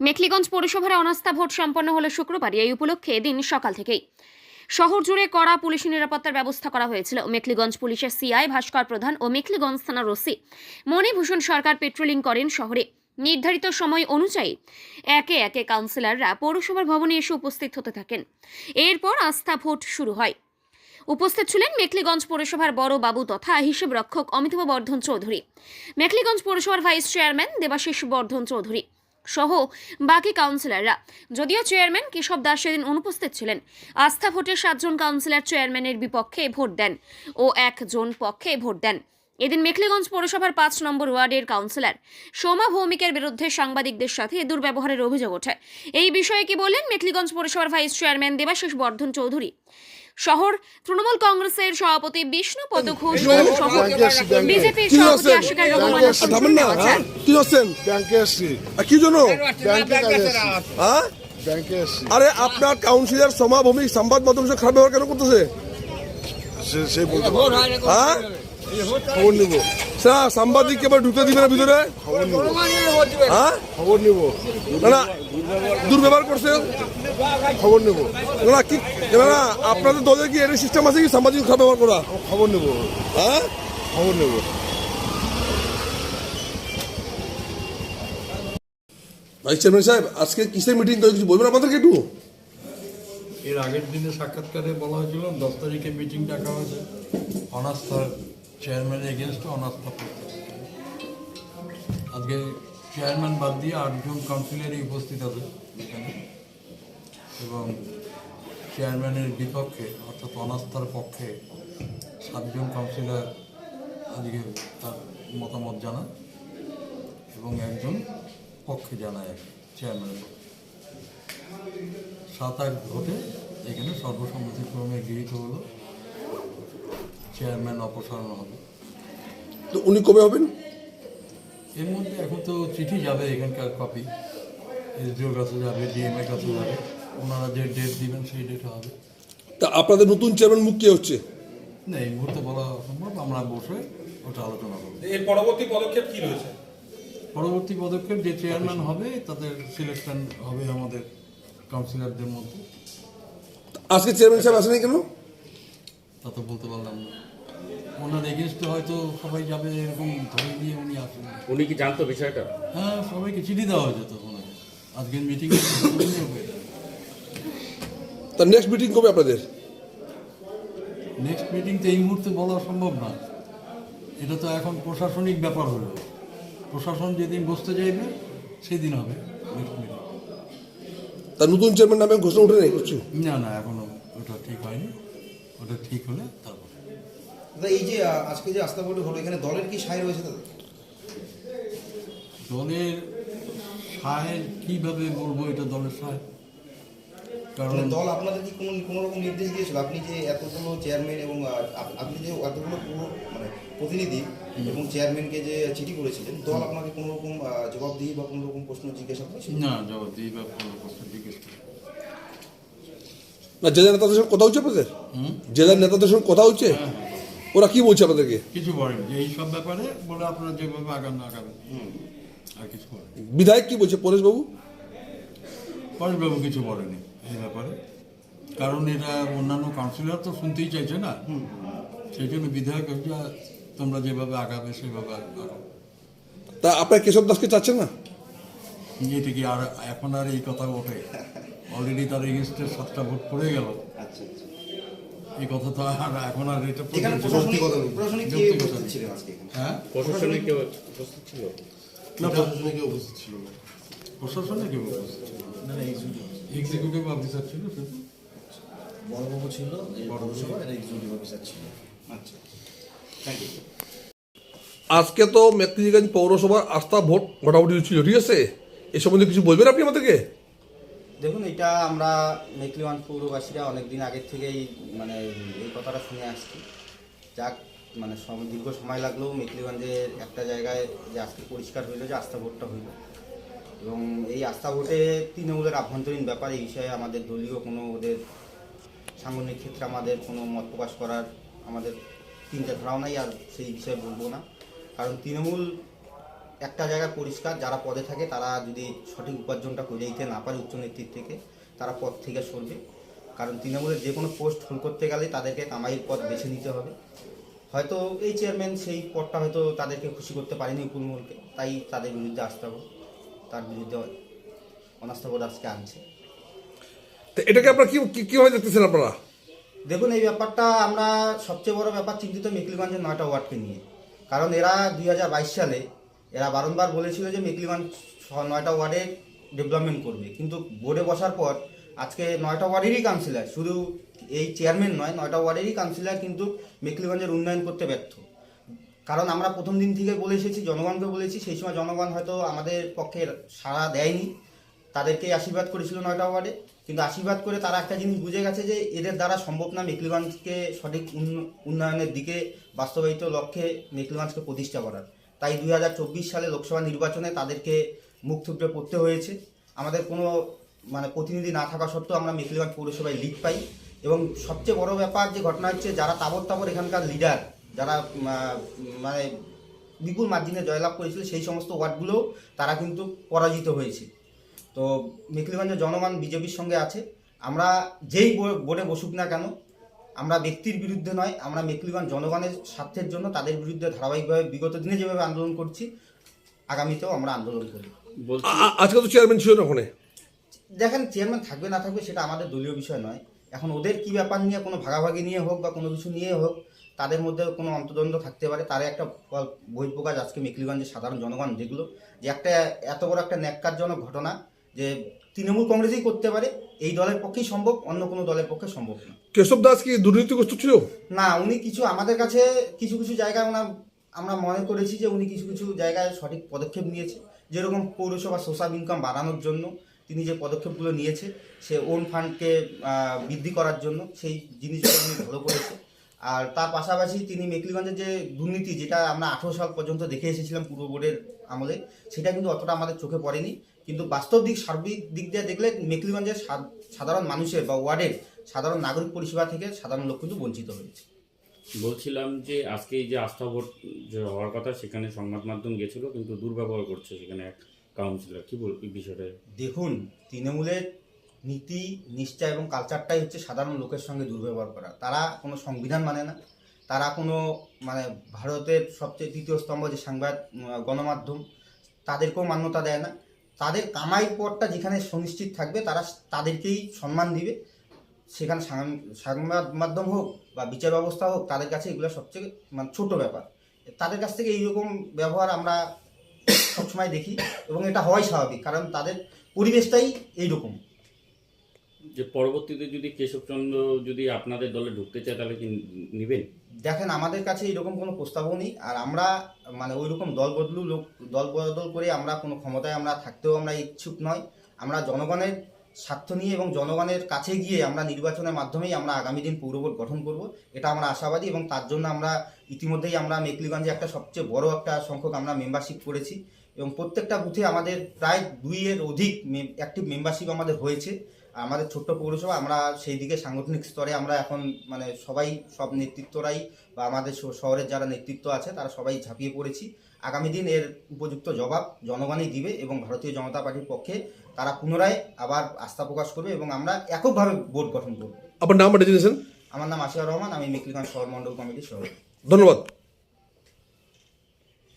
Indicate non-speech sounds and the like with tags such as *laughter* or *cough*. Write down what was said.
মেখলিগঞ্জ পৌরসভার অনাস্থা ভোট সম্পন্ন হলো শুক্রবার, এই উপলক্ষে এদিন সকাল থেকেই। শহর জুড়ে কড়া পুলিশ নিরাপত্তার ব্যবস্থা করা হয়েছিল। মেখলিগঞ্জ পুলিশের সিআই ভাস্কর প্রধান ও মেখলিগঞ্জ থানার ওসি মণিভূষণ সরকার পেট্রোলিং করেন শহরে। নির্ধারিত সময় অনুযায়ী একে একে কাউন্সিলররা পৌরসভার ভবনে এসে উপস্থিত হতে থাকেন। এরপর আস্থা ভোট শুরু হয়। উপস্থিত ছিলেন মেখলিগঞ্জ পৌরসভার বড় বাবু তথা হিসেব রক্ষক অমিতাভ বর্ধন চৌধুরী। মেখলিগঞ্জ পৌরসভার ভাইস চেয়ারম্যান দেবাশিস বর্ধন চৌধুরী। সহ বাকি কাউন্সিলররা। যদিও চেয়ারম্যান কেশব দাস সেদিন অনুপস্থিত ছিলেন। আস্থা ভোটে সাতজন কাউন্সিলর চেয়ারম্যানের বিপক্ষে ভোট দেন ও একজন পক্ষে ভোট দেন। এদিন মেখলিগঞ্জ পৌরসভার পাঁচ নম্বর ওয়ার্ডের কাউন্সিলর সোমা ভৌমিকের বিরুদ্ধে সাংবাদিকদের সাথে দুর্ব্যবহারের অভিযোগ ওঠে। এই বিষয়ে কি বললেন মেখলিগঞ্জ পৌরসভার ভাইস চেয়ারম্যান দেবাশিস বর্ধন চৌধুরী? শহর তৃণমূল কংগ্রেসের সভাপতি বিষ্ণু পদ ঘোষ সহ বিজেপির সভাপতি আশিকার রহমান আর থামেন না হ্যাঁ? কি হচ্ছেন ব্যাংকে এসছি কি জন্য? ব্যাংকে কাজে এসছি হ্যাঁ? আরে আপনার কাউন্সিলর সমাভূমিক সংবাদ মাধ্যমের সাথে খারাপ ব্যবহার কেন করতেছে? সে সে বলতে হ্যাঁ? খবর নিব। স্যার সাংবাদিক এবার ঢুকতে দিবে না ভিতরে? হ্যাঁ? খবর নিব। না না দুর্ব্যবহার করছে। খবর নিব। না কি না আপনাদের দলের কি এর সিস্টেম আছে কি সাংবাদিক খারাপ ব্যবহার করা? খবর নিব। হ্যাঁ? খবর নিব। ভাইস চেয়ারম্যান সাহেব আজকে কিসের মিটিং করে কিছু বলবেন আমাদেরকে একটু? এর আগের দিনে সাক্ষাৎকারে বলা হয়েছিল দশ তারিখে মিটিং ডাকা হয়েছে। অনাস্থা চেয়ারম্যানের এগেনস্টে অনাস্থা। আজকে চেয়ারম্যান বাদ দিয়ে আটজন কাউন্সিলরই উপস্থিত আছে এখানে। এবং চেয়ারম্যানের বিপক্ষে অর্থাৎ অনাস্থার পক্ষে সাতজন কাউন্সিলর আজকে তার মতামত জানায় এবং একজন পক্ষে জানায় আর কি, চেয়ারম্যানের পক্ষে। সাত আট ভোটে এখানে সর্বসম্মতিক্রমে গৃহীত হলো। চেয়ারম্যান অপসারণ হবে। তো উনি কবে হবেন? এর মধ্যে এখন তো চিঠি যাবে এখানকার কপি এসডিওর কাছে যাবে ডিএম এর কাছে যাবে। ওনারা যে ডেট দিবেন সেই ডেটে হবে। তা আপনাদের নতুন চেয়ারম্যান মুখ কে হচ্ছে? না এই মুহূর্তে বলা সম্ভব আমরা বসে ওটা আলোচনা করব। এর পরবর্তী পদক্ষেপ কি রয়েছে? পরবর্তী পদক্ষেপ যে চেয়ারম্যান হবে তাদের সিলেকশন হবে আমাদের কাউন্সিলরদের মধ্যে। আজকে চেয়ারম্যান সাহেব আসেনি কেন? তা তো বলতে পারলাম না। ওনার এগেনস্টে হয়তো সবাই যাবে এরকম ধরে নিয়ে উনি আসেন উনি কি জানতো বিষয়টা? হ্যাঁ সবাইকে চিঠি দেওয়া হয়েছে তো ওনাকে। আজকের মিটিং তা নেক্সট মিটিং কবে আপনাদের? নেক্সট মিটিং তো এই মুহূর্তে বলা সম্ভব না। এটা তো এখন প্রশাসনিক ব্যাপার হলো। প্রশাসন যেদিন বসতে চাইবে সেদিন হবে নেক্সট মিটিং তা নতুন চেয়ারম্যান নামে ঘোষণা উঠে নেই কিছু? না না এখনও ওটা ঠিক হয়নি। ওটা ঠিক হলে তারপর। এই যে আজকে যে আস্থা ভোট হলো এখানে দলের কি সায় রয়েছে দাদা? দলের সাহের কীভাবে বলব এটা দলের সাহেব কারণ মানে দল আপনাদের কি কোনো কোনো রকম নির্দেশ দিয়েছিল? আপনি যে এতগুলো চেয়ারম্যান এবং আপনি যে এতগুলো পুরো মানে প্রতিনিধি এবং চেয়ারম্যানকে যে চিঠি করেছিলেন দল আপনাকে কোনো রকম জবাব দিয়ে বা কোনো রকম প্রশ্ন জিজ্ঞাসা করেছিল? না জবাব দিই বা কোনো প্রশ্ন জিজ্ঞেস না জেলার নেতাদের সঙ্গে কথা হচ্ছে আপনাদের? হুম? জেলার নেতাদের সঙ্গে কথা হচ্ছে? ওরা কি বলছে আপনাদেরকে? কিছু বলেন। যে এই সব ব্যাপারে বলে আপনারা যেভাবে আগান না আগাবেন। আর কিছু বলেন। বিধায়ক কি বলছে? পরেশবাবু? পরেশবাবু কিছু বলেনি এই ব্যাপারে। কারণ এটা অন্যান্য কাউন্সিলর তো শুনতেই চাইছে না। সেই জন্য বিধায়ক তোমরা যেভাবে আগাবে সেভাবে আগাবে তা আপনার কেশব দাসকে চাচ্ছেন না? এটা কি আর এখন আর এই কথা ওঠে? *laughs* অলরেডি তার এগেনস্টে সাতটা ভোট পড়ে গেল। আচ্ছা আচ্ছা। এই কথা তো আর এখন আর এটা প্রশাসনিক প্রশাসনিক কে উপস্থিত কথা। আজকে হ্যাঁ? উপস্থিত ছিল? না প্রশাসনে কেউ উপস্থিত ছিল? না প্রশাসনে কেউ উপস্থিত ছিল? না এক্সিকিউটিভ অফিসার ছিল বড়বাবু ছিল এক্সিকিউটিভ অফিসার ছিল। আচ্ছা থ্যাংক ইউ আজকে তো মেত্রীগঞ্জ পৌরসভার আস্থা ভোট মোটামুটি ছিল ঠিক আছে? এ সম্বন্ধে কিছু বলবেন আপনি আমাদেরকে? দেখুন, এটা আমরা মেকলিগঞ্জ পৌরবাসীরা অনেক দিন আগের থেকেই মানে এই কথাটা শুনে আসছি। যাক মানে দীর্ঘ সময় লাগলেও মেকলিগঞ্জের একটা জায়গায় যে আজকে পরিষ্কার হইল, যে আস্থা ভোটটা হইল। এবং এই আস্থা ভোটে তৃণমূলের আভ্যন্তরীণ ব্যাপার, এই বিষয়ে আমাদের দলীয় কোনো ওদের সাংগঠনিক ক্ষেত্রে আমাদের কোনো মত প্রকাশ করার আমাদের চিন্তাধারাও নাই, আর সেই বিষয়ে বলব না। কারণ তৃণমূল একটা জায়গা পরিষ্কার যারা পদে থাকে তারা যদি সঠিক উপার্জনটা করে দিতে না পারে উচ্চ নেতৃত্ব থেকে তারা পদ থেকে সরবে। কারণ তৃণমূলের যে কোনো পোস্ট হোল করতে গেলে তাদেরকে কামাইয়ের পথ বেছে নিতে হবে। হয়তো এই চেয়ারম্যান সেই পদটা হয়তো তাদেরকে খুশি করতে পারেনি উপমহলকে তাই তাদের বিরুদ্ধে আসতে হবে। তার বিরুদ্ধে অনাস্থা আজকে আনছে। তো এটাকে আপনারা কি কি- কীভাবে দেখতেছেন আপনারা? দেখুন এই ব্যাপারটা আমরা সবচেয়ে বড় ব্যাপার চিন্তিত মেকলিগঞ্জের নয়টা ওয়ার্ডকে নিয়ে। কারণ এরা দুই হাজার বাইশ সালে এরা বারংবার বলেছিল যে ছ- নয়টা ওয়ার্ডে ডেভেলপমেন্ট করবে। কিন্তু বোর্ডে বসার পর আজকে নয়টা ওয়ার্ডেরই কাউন্সিলর শুধু এই চেয়ারম্যান নয়, নয়টা ওয়ার্ডেরই কাউন্সিলর কিন্তু মেকলিগঞ্জের উন্নয়ন করতে ব্যর্থ। কারণ আমরা প্রথম দিন থেকে বলে এসেছি, জনগণকে বলেছি সেই সময় জনগণ হয়তো আমাদের পক্ষে সাড়া দেয়নি। তাদেরকে আশীর্বাদ করেছিল নয়টা ওয়ার্ডে। কিন্তু আশীর্বাদ করে তারা একটা জিনিস বুঝে গেছে যে এদের দ্বারা সম্ভব না মেকলিগঞ্জকে সঠিক উন্ন- উন্নয়নের দিকে বাস্তবায়িত লক্ষ্যে মেকলিগঞ্জকে প্রতিষ্ঠা করার। তাই দুই হাজার চব্বিশ সালে লোকসভা নির্বাচনে তাদেরকে মুখ থুবড়ে পড়তে হয়েছে। আমাদের কোনো মানে প্রতিনিধি না থাকা সত্ত্বেও আমরা মেকলিগঞ্জ পৌরসভায় লিড পাই এবং সবচেয়ে বড় ব্যাপার যে ঘটনা হচ্ছে যারা তাবর তাবর এখানকার লিডার, যারা মানে বিপুল মার্জিনে জয়লাভ করেছিল সেই সমস্ত ওয়ার্ডগুলোও তারা কিন্তু পরাজিত হয়েছে। তো মেকলিগঞ্জের জনগণ বিজেপির সঙ্গে আছে। আমরা যেই বোর্ডে বসুক না কেন আমরা ব্যক্তির বিরুদ্ধে নয় আমরা মেকলিগঞ্জ জনগণের স্বার্থের জন্য তাদের বিরুদ্ধে ধারাবাহিকভাবে বিগত দিনে যেভাবে আন্দোলন করছি আগামীতেও আমরা আন্দোলন করি আজকে তো চেয়ারম্যান ছিল না ওখানে। দেখেন চেয়ারম্যান থাকবে না থাকবে সেটা আমাদের দলীয় বিষয় নয়। এখন ওদের কি ব্যাপার নিয়ে কোনো ভাগাভাগি নিয়ে হোক বা কোনো কিছু নিয়ে হোক তাদের মধ্যে কোনো অন্তদ্বন্দ্ব থাকতে পারে। তার একটা বহিঃপ্রকাশ আজকে মেকলিগঞ্জের সাধারণ জনগণ দেখল যে একটা এত বড় একটা ন্যাক্কারজনক ঘটনা যে তৃণমূল কংগ্রেসই করতে পারে এই দলের পক্ষেই সম্ভব অন্য কোনো দলের পক্ষে সম্ভব না। কেশব দাস কি দুর্নীতিগ্রস্ত ছিল? না উনি কিছু আমাদের কাছে কিছু কিছু জায়গায় ওনার আমরা মনে করেছি যে উনি কিছু কিছু জায়গায় সঠিক পদক্ষেপ নিয়েছে। যেরকম পৌরসভা সোশ্যাল ইনকাম বাড়ানোর জন্য তিনি যে পদক্ষেপগুলো নিয়েছে সে ওন ফান্ডকে বৃদ্ধি করার জন্য সেই জিনিসগুলো উনি ভালো করেছে। আর তার পাশাপাশি তিনি মেকলিগঞ্জের যে দুর্নীতি যেটা আমরা আঠেরো সাল পর্যন্ত দেখে এসেছিলাম পূর্ব বোর্ডের আমলে সেটা কিন্তু অতটা আমাদের চোখে পড়েনি। কিন্তু বাস্তব দিক সার্বিক দিক দিয়ে দেখলে মেকলিগঞ্জের সাধারণ মানুষের বা ওয়ার্ডের সাধারণ নাগরিক পরিষেবা থেকে সাধারণ লোক কিন্তু বঞ্চিত হয়েছে। বলছিলাম যে আজকে এই যে আস্থা ভোট যে হওয়ার কথা সেখানে সংবাদ মাধ্যম গেছিল কিন্তু দুর্ব্যবহার করছে সেখানে এক কাউন্সিলর। কি বল এই বিষয়টা? দেখুন তৃণমূলের নীতি নিষ্ঠা এবং কালচারটাই হচ্ছে সাধারণ লোকের সঙ্গে দুর্ব্যবহার করা। তারা কোনো সংবিধান মানে না। তারা কোনো মানে ভারতের সবচেয়ে তৃতীয় স্তম্ভ যে সংবাদ গণমাধ্যম তাদেরকেও মান্যতা দেয় না। তাদের কামাই পথটা যেখানে সুনিশ্চিত থাকবে, তারা তাদেরকেই সম্মান দিবে। সেখানে সংবাদ মাধ্যম হোক বা বিচার ব্যবস্থা হোক, তাদের কাছে এগুলো সবচেয়ে মানে ছোট ব্যাপার। তাদের কাছ থেকে এইরকম ব্যবহার আমরা সবসময় দেখি এবং এটা হয় স্বাভাবিক, কারণ তাদের পরিবেশটাই এইরকম। যে পরবর্তীতে যদি কেশবচন্দ্র যদি আপনাদের দলে ঢুকতে চায়, তাহলে কি নেবেন? দেখেন, আমাদের কাছে এরকম কোনো প্রস্তাবও নেই, আর আমরা মানে ওই রকম দল বদলু লোক, দল বদল করে আমরা কোনো ক্ষমতায় আমরা থাকতেও আমরা ইচ্ছুক নয় আমরা জনগণের স্বার্থ নিয়ে এবং জনগণের কাছে গিয়ে আমরা নির্বাচনের মাধ্যমেই আমরা আগামী দিন পৌরবোর্ড গঠন করব, এটা আমরা আশাবাদী এবং তার জন্য আমরা ইতিমধ্যেই আমরা মেকলিগঞ্জে একটা সবচেয়ে বড় একটা সংখ্যক আমরা মেম্বারশিপ করেছি। এবং প্রত্যেকটা বুথে আমাদের প্রায় দুইয়ের অধিক অ্যাক্টিভ মেম্বারশিপ আমাদের হয়েছে। আমাদের ছোট্ট পৌরসভা আমরা সেই দিকে সাংগঠনিক স্তরে আমরা এখন মানে সবাই সব নেতৃত্বরাই বা আমাদের শহরের যারা নেতৃত্ব আছে তারা সবাই ঝাঁপিয়ে পড়েছি। আগামী দিন এর উপযুক্ত জবাব জনগণই দিবে এবং ভারতীয় জনতা পার্টির পক্ষে তারা পুনরায় আবার আস্থা প্রকাশ করবে এবং আমরা এককভাবে বোর্ড গঠন করব। আপনার নাম আমার নাম আশিয়া রহমান আমি মেকলিগঞ্জ শহর মণ্ডল কমিটির সভাপতি। ধন্যবাদ।